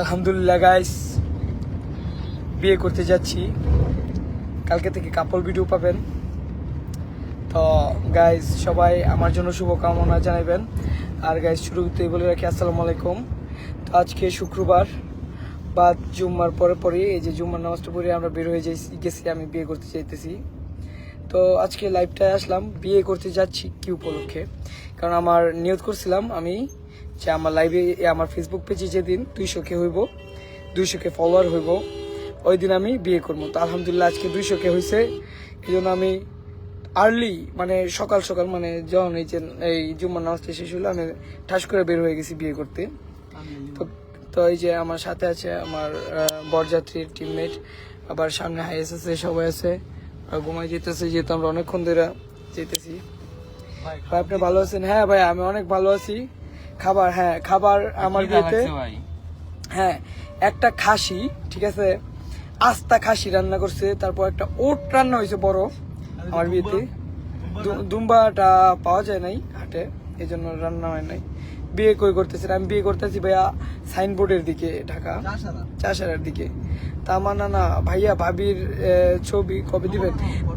আলহামদুলিল্লাহ গাইস বিয়ে করতে যাচ্ছি। কালকে থেকে কাপল ভিডিও পাবেন। তো গাইস সবাই আমার জন্য শুভকামনা জানাবেন আর গাইস শুরু শুরুতেই বলে রাখি, আসসালামু আলাইকুম। তো, আজকে শুক্রবার বা জুম্মার পরে পরে এই যে জুম্মার নামাজটা পড়ে আমরা বের হয়ে যাই গেছি, আমি বিয়ে করতে চাইতেছি তো, আজকে লাইভটায় আসলাম। বিয়ে করতে যাচ্ছি কি উপলক্ষে? কারণ আমার নিয়ত করছিলাম আমি যে আমার লাইভে আমার ফেসবুক পেজে যেদিন দুইশো কে হইব দুইশো কে ফলোয়ার হইব ওই দিন আমি বিয়ে করব। তো আলহামদুলিল্লাহ আজকে দুইশো কে হয়েছে এই জন্য আমি আর্লি মানে সকাল সকাল মানে যখন এই যে এই জুম্মার নামাজটা শেষ হলো আমি ঠাস করে বের হয়ে গেছি বিয়ে করতে। তো তো এই যে আমার সাথে আছে আমার বরযাত্রীর টিমমেট আবার সামনে হাইএস আছে সবাই আছে। আর ঘুমাই যেতেছে যেহেতু আমরা অনেকক্ষণ ধরে যেতেছি ভাই আপনি ভালো আছেন? হ্যাঁ ভাই আমি অনেক ভালো আছি। খাবার হ্যাঁ খাবার আমার বিয়েতে হ্যাঁ একটা খাসি ঠিক আছে? আস্তা খাসি রান্না করছে তারপর একটা ওট রান্না হয়েছে বড় আমার বিয়েতে। দু- দুম্বাটা পাওয়া যায় নাই হাটে এই জন্য রান্না হয় নাই। বিয়ে কই করতেছি আমি বিয়ে করতেছি ভাইয়া সাইনবোর্ডের দিকে ঢাকা। চাষারার দিকে। তা আমার না না ভাইয়া ভাবির ছবি কবে দিবেন?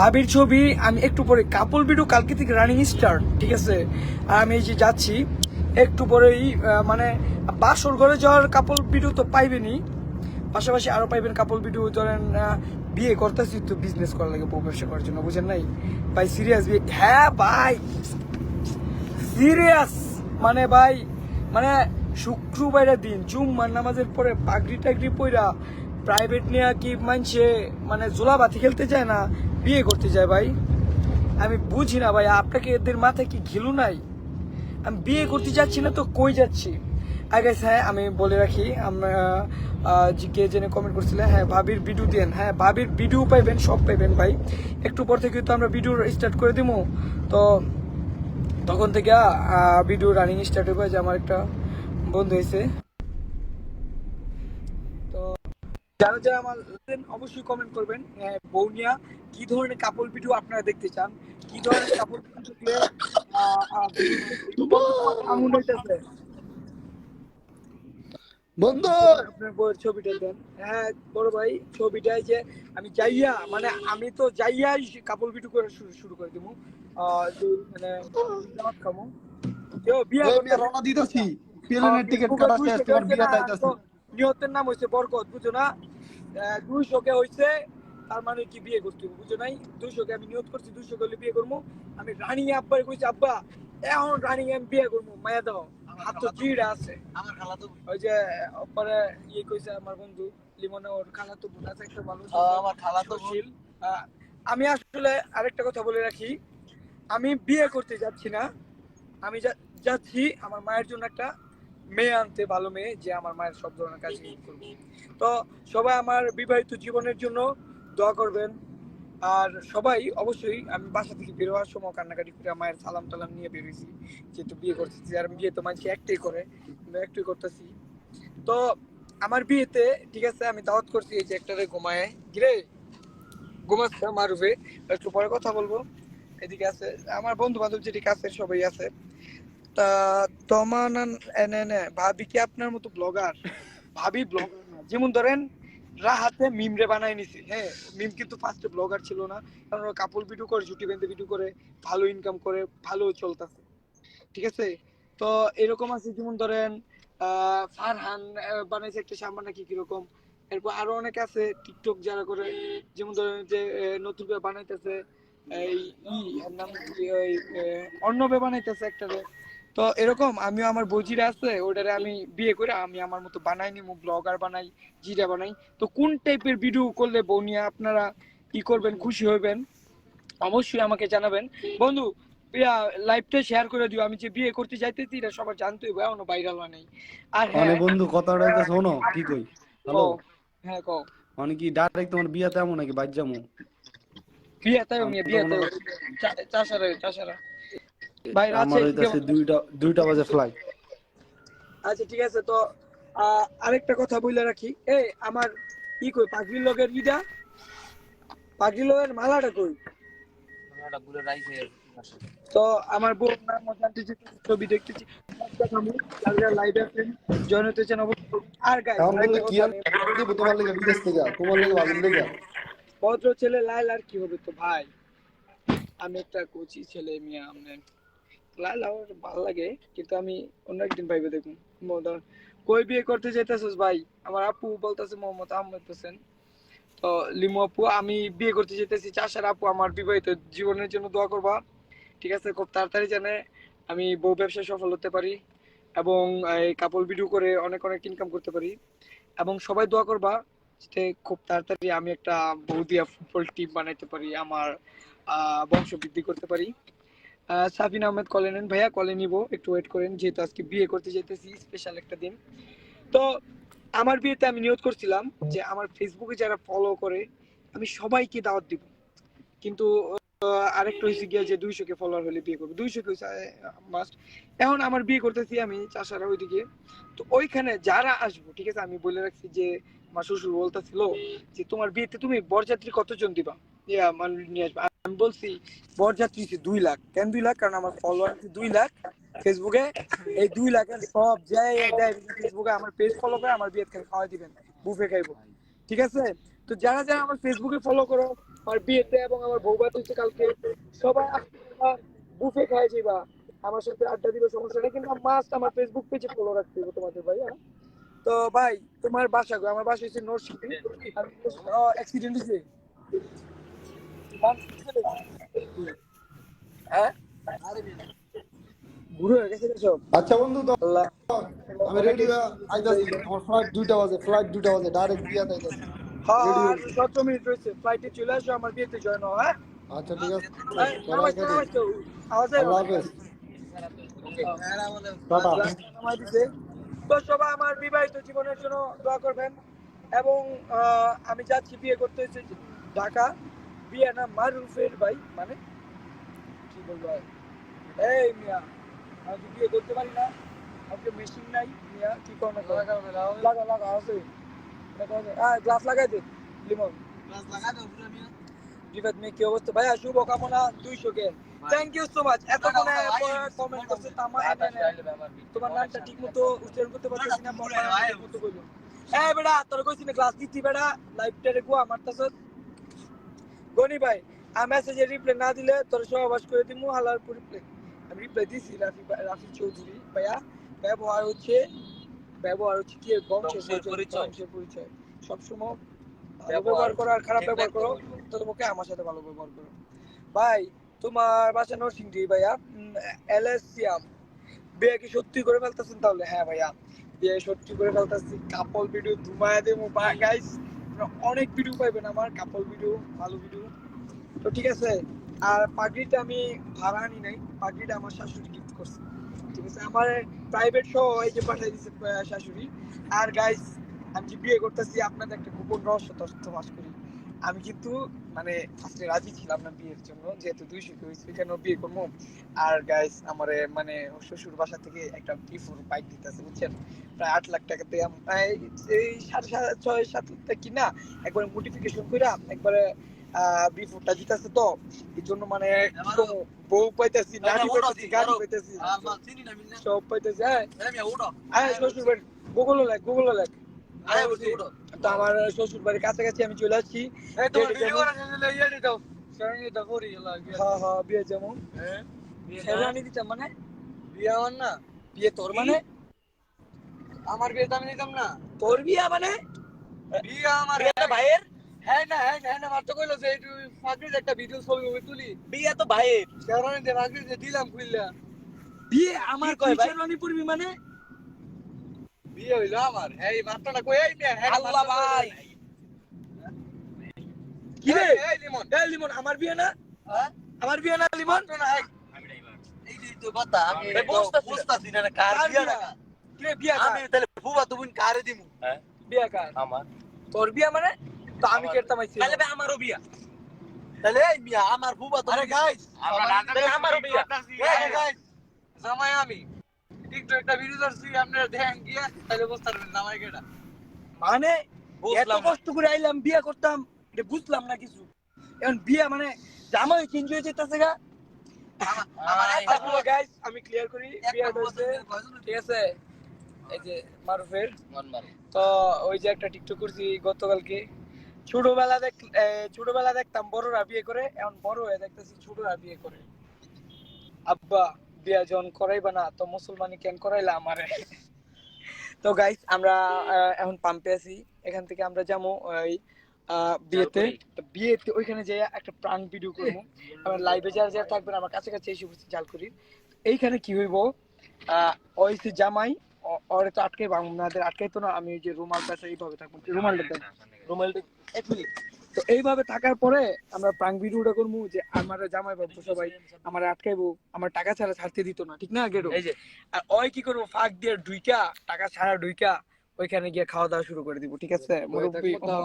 ভাবির ছবি আমি একটু পরে কাপল ভিডিও কালকে থেকে রানিং স্টার্ট ঠিক আছে? আর আমি এই যে যাচ্ছি একটু পরেই মানে বাসর ঘরে যাওয়ার কাপল ভিডিও তো পাইবেনই পাশাপাশি আরও পাইবেন কাপল ভিডিও ধরেন বিয়ে করতেছি তো বিজনেস করার লাগে বউ ব্যবসা করার জন্য বুঝেন নাই? ভাই সিরিয়াস বিয়ে হ্যাঁ ভাই। সিরিয়াস মানে ভাই মানে শুক্রবারের দিন জুম্মার নামাজের পরে পাগড়ি টাগড়ি পইরা প্রাইভেট নিয়ে কি মানছে মানে জোলাবাতি খেলতে যায় না, বিয়ে করতে যায় ভাই? আমি বুঝি না ভাই, আপনাকে এদের মাথায় কি ঘিলু নাই? আমি বিয়ে করতে যাচ্ছি না তো কই যাচ্ছি? আগে হ্যাঁ আমি বলে রাখি, আমরা কে জেনে কমেন্ট করছিলেন হ্যাঁ ভাবির ভিডিও দেন হ্যাঁ ভাবির ভিডিও পাইবেন, সব পাইবেন ভাই। একটু পর থেকে তো আমরা ভিডিও স্টার্ট করে দিব তো তখন থেকে ভিডিও রানিং স্টার্ট হবে যে আমার একটা বন্ধু হয়েছে তো যারা যারা আমার অবশ্যই কমেন্ট করবেন হ্যাঁ, বৌনিয়া কি ধরনের কাপড় ভিডিও আপনারা দেখতে চান? কি ধরনের কাপড় ভিডিও আঙুল হইতেছে বন্ধু! আপনার বউয়ের ছবিটা দেন। হ্যাঁ বড় ভাই ছবিটাই যে আমি যাইয়া মানে আমি তো যাইয়াই কাপড় ভিডিও করে শুরু করে দেবো। মানে দাওয়াত খামো কেউ বিয়া করতে রওনা দিতেছি প্লেনের টিকিট কাটা শেষ তোমার বিয়ে যাইতেছি নিহতের নাম বরকত বুঝো না দুইশো কে হয়েছে তার মানে কি বিয়ে করতে বুঝো নাই দুইশো কে আমি নিয়ত করছি দুইশো কে হলে বিয়ে করব আমি রানিং আব্বার কইছি আব্বা এখন রানিং আমি বিয়ে করব মায়া দাও হাত তো জিড়া আছে আমার খালা তো ওই যে পরে ইয়ে কইছে আমার বন্ধু লিমনে ওর খালা তো বোন আছে একটা ভালো আমার খালা তো আমি আসলে আরেকটা কথা বলে রাখি। আমি বিয়ে করতে যাচ্ছি না। আমি যাচ্ছি আমার মায়ের জন্য একটা মেয়ে আনতে, ভালো মেয়ে, যে আমার মায়ের সব ধরনের কাজ করবে। তো সবাই আমার বিবাহিত জীবনের জন্য দোয়া করবেন। আর সবাই অবশ্যই আমি বাসা থেকে বের হওয়ার সময় কান্নাকাটি করে মায়ের সালাম টালাম নিয়ে বেরোইছি যেহেতু বিয়ে করতেছি। আর বিয়ে তো মানুষ একটাই করে একটাই করতেছি। তো আমার বিয়েতে, ঠিক আছে, আমি দাওয়াত করছি এই যে একটা রে ঘুমায় গিরে ঘুমাচ্ছে মারুফে। একটু পরে কথা বলব। এদিকে আছে, আমার বন্ধু বান্ধব যেটি কাছে সবাই আছে। তা তোমার এনে এনে ভাবি কি আপনার মতো ব্লগার ভাবি ব্লগার না। যেমন ধরেন, রাহাতে মিমরে বানাই নিছে। হ্যাঁ মিম কিন্তু ফার্স্টে ব্লগার ছিল না। কারণ কাপড় ভিডিও করে, জুটি বেঁধে ভিডিও করে, ভালো ইনকাম করে, ভালো চলতেছে। ঠিক আছে? তো এরকম আছে, যেমন ধরেন ফারহান বানাইছে একটা সামান নাকি কীরকম? এরপর আরও অনেক আছে টিকটক যারা করে, যেমন ধরেন যে নতুন করে বানাইতেছে। এই নাম ওই আহ, বানাইতেছে একটা তো এরকম আমিও আমার বজিরা আছে ওটারে আমি বিয়ে করে আমি আমার মতো বানাই নিমু ব্লগার বানাই জিরা বানাই। তো কোন টাইপের ভিডিও করলে বনিয়া আপনারা ই করবেন খুশি হবেন অবশ্যই আমাকে জানাবেন। বন্ধু লাইভটা শেয়ার করে দিও আমি যে বিয়ে করতে যাইতেছি এটা সবার জানতে হবে এখনও ভাইরাল হয় নাই। আর হ্যাঁ মানে বন্ধু কথাটা শোনো কি কই? হ্যালো? হ্যাঁ কও। মানে কি ডাইরেক্ট তোমার বিয়ে তেমন নাকি বাইর যামু? বিয়ে তাই মেয়ে বিয়ে তাই চাষারা চাষারা। ভাই আমার হইতাছে দুইটা দুইটা বাজে ফ্লাইট আচ্ছা ঠিক আছে তো আরেকটা কথা বলে রাখি। এ আমার ই কই পাগড়ি লগের ইটা পাগড়ি লগের মালাটা কই? তো আমার বউ নাম জানতে ছবি দেখতেছি। লাইভে আছেন জয়েন হতে অবশ্যই আর গাইস কি তোমার লেগে বিদেশ থেকে তোমার লেগে বাজির লেগে। ভদ্র ছেলে লাইল আর কি হবে তো ভাই? আমি একটা কোচি ছেলে, মিয়া আমনে লাইল আমার ভালো লাগে, কিন্তু আমি অন্য একদিন ভাইবে দেখুন কই বিয়ে করতে যেতেছিস ভাই? আমার আপু বলতেছে, মোহাম্মদ আহমেদ হোসেন। তো লিমু আপু, আমি বিয়ে করতে যেতেছি চাষার আপু আমার বিবাহিত জীবনের জন্য দোয়া করবা। ঠিক আছে, খুব তাড়াতাড়ি জানে, আমি বউ ব্যবসায় সফল হতে পারি এবং এই কাপড় ভিডিও করে অনেক অনেক ইনকাম করতে পারি। এবং সবাই দোয়া করবা যাতে খুব তাড়াতাড়ি আমি একটা বৌদিয়া ফুটবল টিম বানাইতে পারি, আমার বংশ বৃদ্ধি করতে পারি। সাবিন আহমেদ কলে নেন ভাইয়া, কলে নিব, একটু ওয়েট করেন, যেহেতু আজকে বিয়ে করতে যেতেছি স্পেশাল একটা দিন। তো আমার বিয়েতে আমি নিয়ত করছিলাম যে আমার ফেসবুকে যারা ফলো করে, আমি সবাইকে দাওয়াত দিব। কিন্তু আরেকটা হয়েছে গিয়া যে দুইশো কে ফলোয়ার হলে বিয়ে করব। দুইশো কে মাস্ট এখন আমার বিয়ে করতেছি আমি চাষারা ওইদিকে। তো ওইখানে যারা আসব, ঠিক আছে, আমি বলে রাখছি যে আমার শ্বশুর বলতেছিল যে, তোমার বিয়েতে তুমি বরযাত্রী কতজন দিবা? নিয়ে আসবে। আমি বলছি, বরযাত্রী হচ্ছে দুই লাখ। কেন দুই লাখ? কারণ আমার ফলোয়ার আছে দুই লাখ। ফেসবুকে এই দুই লাখের সব যাই দেয় ফেসবুকে আমার পেজ ফলো করে আমার বিয়ে খাওয়াই দিবেন বুফে খাইবো। ঠিক আছে? তো যারা যারা আমার ফেসবুকে ফলো করো, আমার বিয়েতে এবং আমার বৌবাত হচ্ছে কালকে, সবাই বুফে খাই যাইবা। আমার সাথে আড্ডা দিবে, সমস্যা নেই, কিন্তু মাস্ট আমার ফেসবুক পেজে ফলো রাখতে হবে তোমাদের ভাই হ্যাঁ? তো ভাই তোমার বাসা গো আমার বাসা হচ্ছে নরসিংদী। অ্যাক্সিডেন্ট হয়েছে হ্যাঁ? বুড়ো হয়ে গেছে সব আচ্ছা বন্ধু তো আমি রেডি আইতাছি। আমার ফ্লাইট দুইটা বাজে ফ্লাইট দুইটা বাজে ডাইরেক্ট বিয়াতে আইতাছি। হ্যাঁ আর মিনিট রয়েছে ফ্লাইটে চলে আসো আমার বিয়েতে জয়েন হও হ্যাঁ? আচ্ছা ঠিক আছে। আওয়াজ টাটা। তো সবাই আমার বিবাহিত জীবনের জন্য দোয়া করবেন এবং আমি যাচ্ছি বিয়ে করতে হয়েছে ঢাকা বিয়ে না মারুফের ভাই মানে কি বলব? এই মিয়া আমি তো বিয়ে করতে পারি না আমাকে মেশিন নাই মিয়া কি করো? লাগা লাগা আছে। গ্লাস লাগাই দে লিমন গ্লাস লাগাই দে বিবাদ মে কি অবস্থা? ভাইয়া শুভ কামনা দুইশো কে থ্যাংক ইউ সো মাচ এতক্ষণে কমেন্ট করছে তামা এনে তোমার নামটা ঠিক মতো উচ্চারণ করতে পারতেছি না মতো কইলো হ্যাঁ বেড়া তোর কইছি না ক্লাস দিতি বেড়া লাইভটা রেখো আমার তাছত গনি ভাই আমি মেসেজে রিপ্লাই না দিলে তোর সহবাস করে দিমু হালার পর রিপ্লাই আমি রিপ্লাই দিছি রাফি রাফি চৌধুরী ভাইয়া। ব্যবহার হচ্ছে ব্যবহার হচ্ছে কি বংশের পরিচয় পরিচয়। সবসময় ব্যবহার করো আর খারাপ ব্যবহার করো তো তোমাকে আমার সাথে ভালো ব্যবহার করো। ভাই তোমার বাসা নরসিংদী ভাইয়া এলএসিয়াম বিয়ে কি সত্যি করে ফেলতেছেন তাহলে? হ্যাঁ ভাইয়া বিয়ে সত্যি করে ফেলতেছি। কাপল ভিডিও ধুমায় দেবো বা গাইস অনেক ভিডিও পাইবেন আমার কাপল ভিডিও ভালো ভিডিও তো ঠিক আছে আর পাগড়িটা আমি ভাড়া আনি নাই পাগড়িটা আমার শাশুড়ি গিফট করছে। ঠিক আছে আমার প্রাইভেট সহ এই যে পাঠিয়ে দিচ্ছে আহ, শাশুড়ি। আর গাইস আমি যে বিয়ে করতেছি আপনাদের একটা গোপন রহস্য তথ্য ফাঁস করি। আমি কিন্তু মানে ফার্স্টে রাজি ছিলাম না বিয়ের জন্য যেহেতু দুই দুইশো হয়েছে কেন বিয়ে করব। আর গাইস আমার মানে শ্বশুর বাসা থেকে একটা বিফোর বাইক দিতেছে বুঝছেন? প্রায় আট লাখ টাকাতে আম- এই এই সাড়ে ছয় সাত লাখ টাকা কিনা একবারে মোটিফিকেশন কইরা একবারে বিফোরটা দিতেছে তো। এই জন্য মানে বউ পাইতেছি নারী পাইতেছি গাড়ি পাইতেছি। সব পাইতেছি হ্যাঁ। হ্যাঁ শ্বশুর বাড়ি। গুগল লেখ গুগল লেখ। তো আমার শ্বশুর বাড়ির কাছাকাছি আমি চলে আসছি। হ্যাঁ হ্যাঁ বিয়ে যেমন। শেরওয়ানি দিতাম মানে? বিয়ে তোর মানে? আমার বিয়ে তো আমি নিতাম না। তোর বিয়া মানে? বিয়ে আমার ভাইয়ের? হ্যাঁ না হ্যাঁ না হ্যাঁ না মাত্র কইলো যে একটু ফাঁকরির একটা ভিডিও ছবি তুলি। বিয়ে তো ভাইয়ের। কারণ যে ফাঁকরি যে দিলাম খুললা বিয়ে আমার কয় ভাই? শেরওয়ানি পরবি মানে? বিয়ে হইল আমার হ্যাঁ এই না কই এই মেয়ে হ্যাঁ আল্লাহ ভাই কি রে এই লিমন এই লিমন আমার বিয়ে না হ্যাঁ আমার বিয়ে না লিমন না এই তো কথা আমি এই বুঝতাছি না। বুঝতাছি না কার বিয়ে? না কি রে বিয়া আমি তাহলে ফুবা তুমি কারে দিমু বিয়া কার আমার তোর বিয়া মানে তো আমি আমার। কেরতাম আইছি তাহলে ভাই আমারও বিয়া তাহলে এই মিয়া আমার ফুবা তুমি আরে গাইস আমারও বিয়া গাইস জামাই আমি ভিডিও করছি আপনারা দেখেন গিয়া তাহলে বুঝতে পারবেন জামাই কেডা। মানে এত কষ্ট করে আইলাম বিয়া করতাম এটা বুঝলাম না কিছু। এখন বিয়া মানে জামাই হয়ে যেতেছে গা। আমার- আমার আমি ক্লিয়ার করি? ঠিক আছে? এই যে মারুফের। তো ওই যে একটা টিকটক করছি গতকালকে। ছোটবেলা দেখ ছোটবেলা দেখতাম বড়রা বিয়ে করে এখন বড় হয়ে দেখতেছি ছোটরা বিয়ে করে। আব্বা বিয়া যখন করাইবা না তো মুসলমানি কেন করাইলা আমারে? তো গাইস আমরা এখন পাম্পে আছি। এখান থেকে আমরা যাব ওই বিয়েতে। বিয়েতে ওইখানে যে একটা প্রাণ ভিডিও করব আমার লাইভে যারা যারা থাকবেন আমার কাছে কাছে এসে বসে জাল করি এইখানে কি হইব? আহ, ওই যে জামাই ওরে তো আটকে আমাদের আটকাইতো না আমি যে রুমাল পাশে এইভাবে থাকব। রুমালটা দেন। রুমালটা এক মিনিট। তো এইভাবে থাকার পরে আমরা প্রাং ভিডিওটা করব যে আমার জামাই বাবু সবাই আমার আটকাইবো আমার টাকা ছাড়া ছাড়তে দিত না ঠিক না গেরো? এই যে। আর ওই কি করব ফাঁক দিয়ে ঢুইকা টাকা ছাড়া ঢুইকা ওইখানে গিয়ে খাওয়া দাওয়া শুরু করে দিব ঠিক আছে? মুরব্বি হ্যাঁ।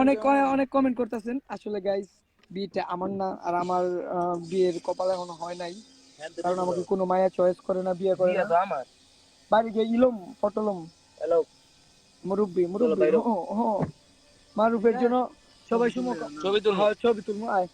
অনেক অনেক কমেন্ট করতেছেন। আসলে গাইস বিয়েটা আমার না আর আমার আহ, বিয়ের কপাল এখনও হয় নাই। কারণ আমাকে কোনো মায়া চয়েস করে না বিয়ে করে না। আমার। বাড়ি গিয়ে ইলম পটলম। হ্যালো। মুরব্বি মুরব্বি। ও ও মারুফের জন্য সবাই শুভ ছবি তুলবো। হ্যাঁ, ছবি তুলবো। আয়।